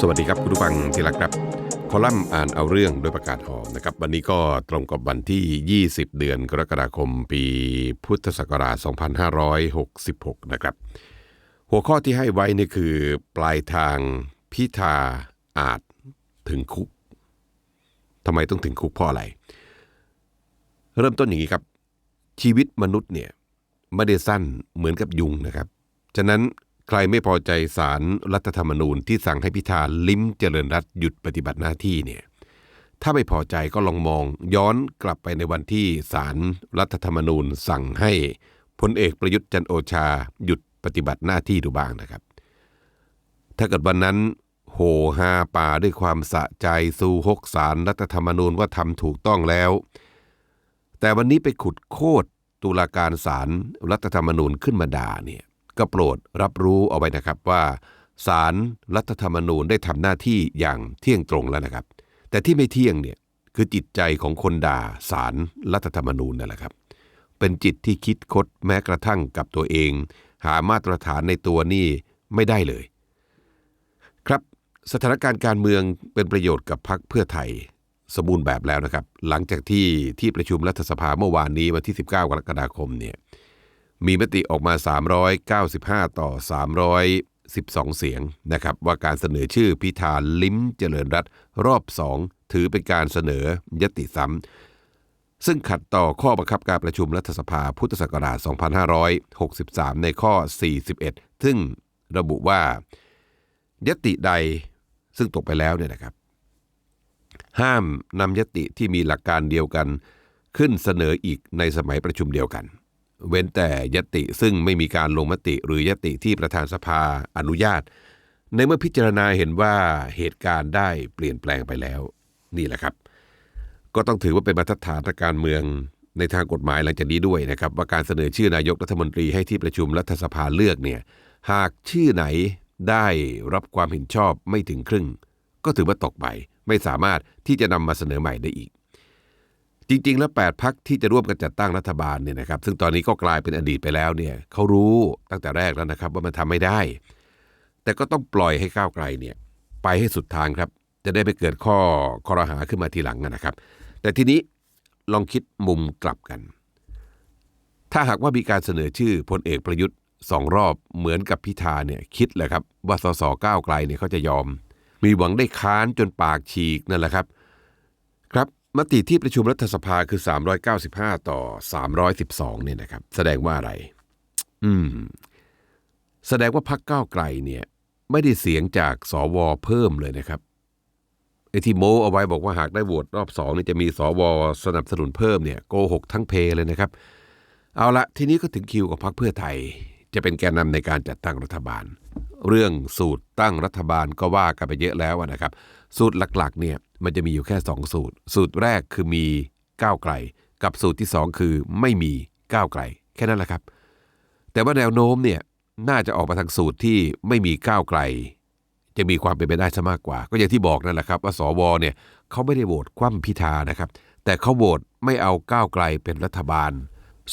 สวัสดีครับคุณผู้ฟังที่รักครับ คอลัมน์อ่านเอาเรื่องโดยประกาศหอมนะครับ วันนี้ก็ตรงกับวันที่ 20 เดือนกรกฎาคม ปีพุทธศักราช 2566 นะครับ หัวข้อที่ให้ไว้นี่คือ ปลายทางพิธาอาจถึงคุกทำไมต้องถึงคุกเพราะอะไร เริ่มต้นอย่างนี้ครับ ชีวิตมนุษย์เนี่ยไม่ได้สั้นเหมือนกับยุงนะครับ ฉะนั้น ใครไม่พอใจสารรัฐธรรมนูญที่สั่งให้พิธาลิ้มเจริญรัตหยุดปฏิบัติหน้าที่เนี่ยถ้าไม่พอใจก็ลองมองย้อนกลับไปในวันที่สารรัฐธรรมนูญสั่งให้พลเอกประยุทธ์จันโอชาหยุดปฏิบัติหน้าที่ดูบ้างนะครับ ถ้าเกิดวันนั้นโหฮาป่าด้วยความสะใจสู่ฮกสารรัฐธรรมนูญว่าทำถูกต้องแล้ว แต่วันนี้ไปขุดโคตรตุลาการศารรัฐธรรมนูญขึ้นมาด่าเนี่ย ก็โปรดรับรู้เอาไว้นะครับว่าศารรัฐธรรมนูญได้ทำหน้าที่อย่างเที่ยงตรงแล้วนะครับ แต่ที่ไม่เที่ยงเนี่ยคือจิตใจของคนด่าศารรัฐธรรมนูญนั่นแหละครับ เป็นจิตที่คิดคดแม้กระทั่งกับตัวเอง หามาตรฐานในตัวนี่ไม่ได้เลย ครับสถานการณ์การเมืองเป็นประโยชน์กับพรรคเพื่อไทยสมบูรณ์แบบแล้วนะครับ หลังจากที่ที่ประชุมรัฐสภาเมื่อวานนี้วันที่ 19 กรกฎาคมเนี่ย มีมติออกมา 395 ต่อ 312 เสียงนะครับว่าการเสนอชื่อพิธาลิ้มเจริญรัตน์รอบ 2 ถือเป็นการเสนอยติซ้ำซึ่งขัดต่อข้อบังคับการประชุมรัฐสภาพุทธศักราช 2563 ในข้อ 41 ซึ่งระบุว่ายติใดซึ่งตกไปแล้วเนี่ยนะครับ ห้ามนำยติที่มีหลักการเดียวกัน ขึ้นเสนออีกในสมัยประชุมเดียวกัน เว้นแต่ยติซึ่งไม่มีการลงมติหรือยติที่ประธานสภาอนุญาต ในเมื่อพิจารณาเห็นว่าเหตุการณ์ได้เปลี่ยนแปลงไปแล้ว นี่แหละครับ ก็ต้องถือว่าเป็นมาตรฐานทางการเมืองในทางกฎหมายหลังจากนี้ด้วยนะครับ ว่าการเสนอชื่อนายกรัฐมนตรีให้ที่ประชุมรัฐสภาเลือกเนี่ยหากชื่อไหนได้รับความเห็นชอบไม่ถึงครึ่ง ก็ถือว่าตกไปไม่สามารถที่จะนำมาเสนอใหม่ได้อีก จริง ๆ แล้ว 8พักที่จะร่วมกันจัดตั้งรัฐบาลเนี่ยนะครับซึ่งตอนนี้ก็กลายเป็นอดีตไปแล้วเนี่ยเขารู้ตั้งแต่แรกแล้วนะครับว่ามันทำไม่ได้ แต่ก็ต้องปล่อยให้ก้าวไกลเนี่ยไปให้สุดทางครับ จะได้ไม่เกิดข้อคอรหาขึ้นมาทีหลังนะครับ แต่ทีนี้ลองคิดมุมกลับกัน ถ้าหากว่ามีการเสนอชื่อพลเอกประยุทธ์สองรอบเหมือนกับพิธาเนี่ยคิดเลยครับว่าสสก้าวไกลเนี่ยเขาจะยอม มีหวังได้ค้านจนปากฉีกนั่นแหละครับ มติที่ประชุมรัฐสภาคือ 395 ต่อ 312เนี่ยนะครับ แสดงว่าอะไร อืม แสดงว่าพรรคก้าวไกลเนี่ย ไม่ได้เสียงจากสวเพิ่มเลยนะครับไอ้ที่โมเอาไว้บอกว่าหากได้โหวตรอบสองนี่จะมีสวสนับสนุนเพิ่มเนี่ยโกหกทั้งเพเลยนะครับ เอาละทีนี้ก็ถึงคิวของพรรคเพื่อไทย จะเป็นแกนนำในการจัดตั้งรัฐบาล เรื่องสูตรตั้งรัฐบาลก็ว่ากันไปเยอะแล้วนะครับ สูตรหลักๆ เนี่ย มันจะมีอยู่แค่ 2 สูตร สูตรแรกคือมีก้าวไกล กับสูตรที่ 2 คือไม่มีก้าวไกล แค่นั้นแหละครับ แต่ว่าแนวโน้มเนี่ยน่าจะออกมาทางสูตรที่ไม่มีก้าวไกล จะมีความเป็นไปได้ซะมากกว่า ก็อย่างที่บอกนั่นแหละครับ ว่าสวเนี่ยเขาไม่ได้โหวตคว่ำพิธานะครับ แต่เขาโหวตไม่เอาก้าวไกลเป็นรัฐบาล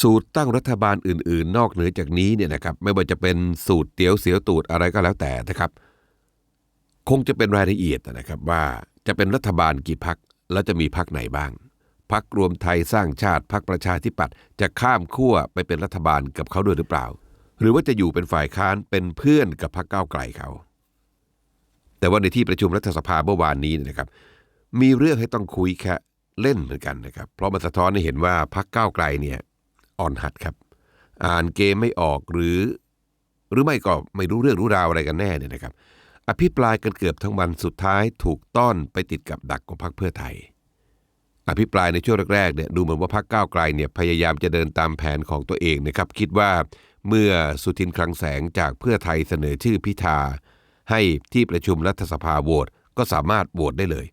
สูตรตั้งรัฐบาลอื่น ๆ นอกเหนือจากนี้เนี่ยนะครับไม่ว่าจะเป็นสูตรเตี๋ยวเสียวตูดอะไรก็แล้วแต่นะครับ คงจะเป็นรายละเอียดนะครับว่า จะเป็นรัฐบาลกี่พักแล้วจะมีพักไหนบ้าง พักรวมไทยสร้างชาติพักประชาธิปัตย์จะข้ามขั้วไปเป็นรัฐบาลกับเขาด้วยหรือเปล่า หรือว่าจะอยู่เป็นฝ่ายค้านเป็นเพื่อนกับพักก้าวไกลเขา แต่ว่าในที่ประชุมรัฐสภาเมื่อวานนี้นะครับ มีเรื่องให้ต้องคุยแค่เล่นเหมือนกันนะครับ เพราะมันสะท้อนให้เห็นว่าพักก้าวไกลเนี่ยอ่อนหัดครับ อ่านเกมไม่ออกหรือ หรือไม่ก็ไม่รู้เรื่องรู้ราวอะไรกันแน่เนี่ยนะครับ อภิปรายกันเกือบทั้งวันสุดท้ายถูกต้อนไปติดกับดักของพรรคเพื่อไทย อภิปรายในช่วงแรกๆเนี่ยดูเหมือนว่าพรรคก้าวไกลเนี่ยพยายามจะเดินตามแผนของตัวเองนะครับ คิดว่าเมื่อสุทินคลังแสงจากเพื่อไทยเสนอชื่อพิธา ให้ที่ประชุมรัฐสภาโหวตก็สามารถโหวตได้เลย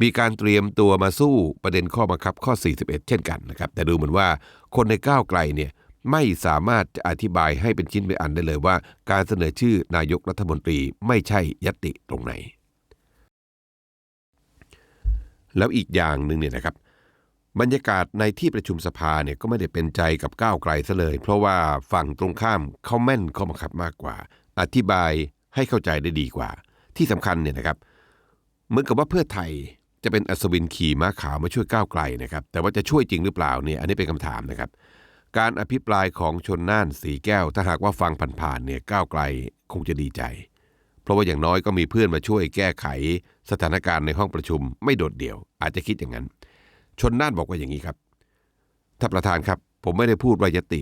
มีการเตรียมตัวมาสู้ประเด็นข้อบังคับข้อ 41 เช่นกันนะครับ แต่ดูเหมือนว่าคนในก้าวไกลเนี่ย ไม่สามารถจะอธิบายให้เป็นชิ้นเป็นอันได้เลยว่า การเสนอชื่อนายกรัฐมนตรีไม่ใช่ยติตรงไหน แล้วอีกอย่างหนึ่งเนี่ยนะครับ บรรยากาศในที่ประชุมสภาเนี่ยก็ไม่ได้เป็นใจกับก้าวไกลซะเลย เพราะว่าฝั่งตรงข้ามเขาแม่นข้อบังคับมากกว่า อธิบายให้เข้าใจได้ดีกว่า ที่สำคัญเนี่ยนะครับเหมือนกับว่าเพื่อไทยจะเป็นอัศวินขี่ม้าขาวมาช่วยก้าวไกลนะครับ แต่ว่าจะช่วยจริงหรือเปล่าเนี่ยอันนี้เป็นคำถามนะครับ การอภิปรายของชนน่านสีแก้ว ถ้าหากว่าฟังผ่านๆเนี่ยก้าวไกลคงจะดีใจ เพราะว่าอย่างน้อยก็มีเพื่อนมาช่วยแก้ไข สถานการณ์ในห้องประชุมไม่โดดเดี่ยว อาจจะคิดอย่างนั้น ชนน่านบอกว่าอย่างนี้ครับท่านประธานครับ ผมไม่ได้พูดว่ายติ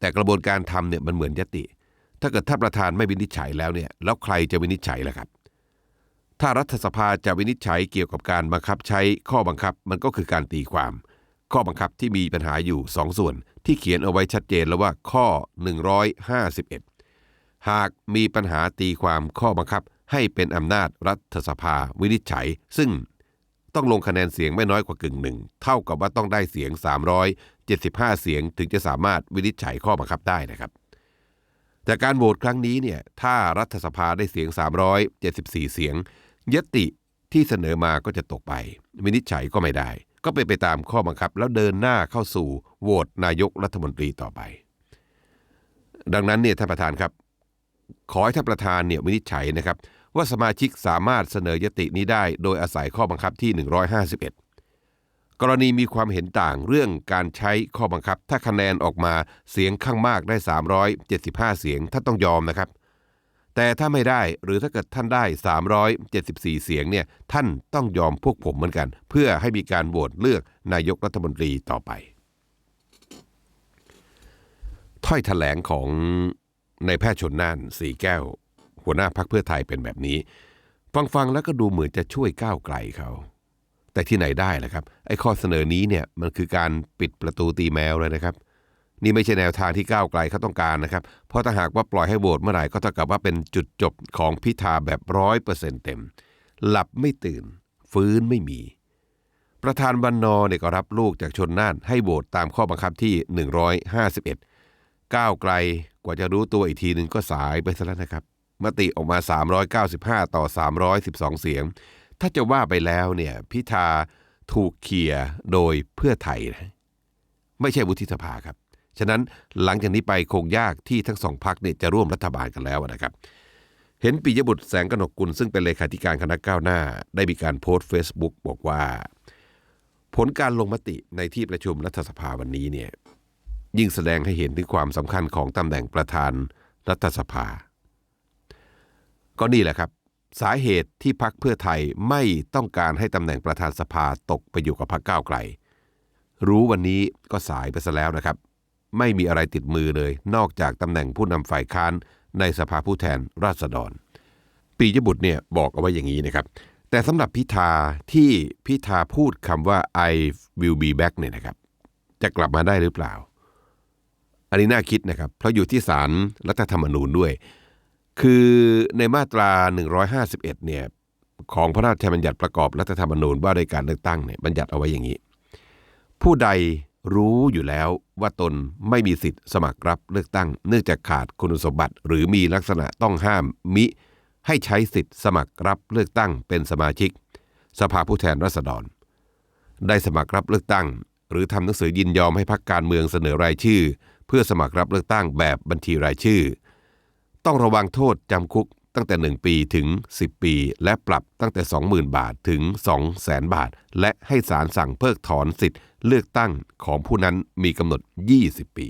แต่กระบวนการทำเนี่ยมันเหมือนยติ ถ้าเกิดท่านประธานไม่วินิจฉัยแล้วเนี่ยแล้วใครจะวินิจฉัยล่ะครับ ถ้ารัฐสภาจะวินิจฉัยเกี่ยวกับการบังคับใช้ข้อบังคับมันก็คือการตีความ ข้อบังคับที่มีปัญหาอยู่สองส่วน ที่เขียนเอาไว้ชัดเจนแล้วว่าข้อ 151 หากมีปัญหาตีความข้อบังคับให้เป็นอำนาจรัฐสภาวินิจฉัย ซึ่งต้องลงคะแนนเสียงไม่น้อยกว่ากึ่งหนึ่ง เท่ากับว่าต้องได้เสียง 375 เสียงถึงจะสามารถวินิจฉัยข้อบังคับได้นะครับ แต่การโหวตครั้งนี้เนี่ยถ้ารัฐสภาได้เสียง 374 เสียง ยติที่เสนอมาก็จะตกไป วินิจฉัยก็ไม่ได้ ก็เป็นไปตามข้อบังคับแล้วเดินหน้าเข้าสู่โหวตนายกรัฐมนตรีต่อไป ดังนั้นเนี่ยท่านประธานครับ ขอให้ท่านประธานเนี่ยวินิจฉัยนะครับ ว่าสมาชิกสามารถเสนอยตินี้ได้ โดยอาศัยข้อบังคับที่ 151 กรณีมีความเห็นต่างเรื่องการใช้ข้อบังคับ ถ้าคะแนนออกมาเสียงข้างมากได้ 375 เสียงท่านต้องยอมนะครับ แต่ถ้าไม่ได้หรือถ้าเกิดท่านได้ 374 เสียงเนี่ยท่านต้องยอมพวกผมเหมือนกัน เพื่อให้มีการโหวตเลือกนายกรัฐมนตรีต่อไป ถ้อยแถลงของนายแพทย์ชนน่านสีแก้ว หัวหน้าพักเพื่อไทยเป็นแบบนี้ ฟังฟังๆแล้วก็ดูเหมือนจะช่วยก้าวไกลเขาแต่ที่ไหนได้ล่ะครับไอ้ข้อเสนอนี้เนี่ยมันคือการปิดประตูตีแมวเลยนะครับ นี่ไม่ใช่แนวทางที่ก้าวไกลเขาต้องการนะครับ เพราะถ้าหากว่าปล่อยให้โหวตเมื่อไหร่ก็เท่ากับว่าเป็นจุดจบของพิธาแบบร้อยเปอร์เซ็นต์เต็ม หลับไม่ตื่น ฟื้นไม่มี ประธานวันนอเนี่ยก็รับลูกจากชนน่านให้โหวตตามข้อบังคับที่ 151 ก้าวไกลกว่าจะรู้ตัวอีกทีหนึ่งก็สายไปซะแล้วนะครับ มติออกมา 395 ต่อ 312 เสียง ถ้าจะว่าไปแล้วเนี่ยพิธาถูกเขี่ยโดยเพื่อไทยนะไม่ใช่วุฒิสภาครับ ฉะนั้นหลังจากนี้ไปคงยากที่ทั้งสองพักเนี่ยจะร่วมรัฐบาลกันแล้วนะครับ เห็นปิยบุตรแสงกนกกุลซึ่งเป็นเลขาธิการคณะก้าวหน้า ได้มีการโพสต์ Facebook บอกว่า ผลการลงมติในที่ประชุมรัฐสภาวันนี้เนี่ยยิ่งแสดงให้เห็นถึงความสำคัญของตำแหน่งประธานรัฐสภา ก็นี่แหละครับ สาเหตุที่พักเพื่อไทยไม่ต้องการให้ตำแหน่งประธานสภาตกไปอยู่กับพรรคก้าวไกล รู้วันนี้ก็สายไปซะแล้วนะครับ ไม่มีอะไรติดมือเลย นอกจากตำแหน่งผู้นำฝ่ายค้านในสภาผู้แทนราษฎร ปียบุตรเนี่ยบอกเอาไว้อย่างนี้นะครับ แต่สำหรับพิธาที่พิธาพูดคำว่า I will be back เนี่ยนะครับ จะกลับมาได้หรือเปล่า อันนี้น่าคิดนะครับ เพราะอยู่ที่ศาลรัฐธรรมนูญด้วย คือในมาตรา 151 เนี่ยของพระราชบัญญัติประกอบรัฐธรรมนูญว่าด้วยการเลือกตั้งเนี่ยบัญญัติเอาไว้อย่างนี้ ผู้ใด รู้อยู่แล้วว่าตนไม่มีสิทธิ์สมัครรับเลือกตั้ง เนื่องจากขาดคุณสมบัติ หรือมีลักษณะต้องห้ามมิ ให้ใช้สิทธิ์สมัครรับเลือกตั้งเป็นสมาชิก สภาผู้แทนราษฎร ได้สมัครรับเลือกตั้ง หรือทำหนังสือยินยอมให้พรรคการเมืองเสนอรายชื่อ เพื่อสมัครรับเลือกตั้งแบบบัญชีรายชื่อ ต้องระวังโทษจำคุก ตั้งแต่ 1 ปีถึง 10 ปี และปรับตั้งแต่ 20,000 บาทถึง 200,000 บาท และให้ศาลสั่งเพิกถอนสิทธิ์เลือกตั้งของผู้นั้นมีกำหนด 20 ปี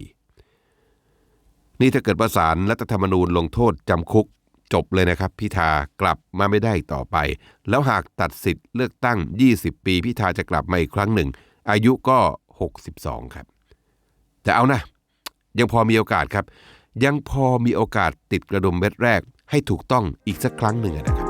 นี่ถ้าเกิดประสานรัฐธรรมนูญลงโทษจำคุกจบเลยนะครับพิธากลับมาไม่ได้ต่อไป แล้วหากตัดสิทธิ์เลือกตั้ง 20 ปีพิธาจะกลับมาอีกครั้งหนึ่ง อายุก็ 62 ครับ แต่เอานะ ยังพอมีโอกาสครับ ยังพอมีโอกาสติดกระดุมเม็ดแรก ให้ถูกต้องอีกสักครั้งหนึ่งนะครับ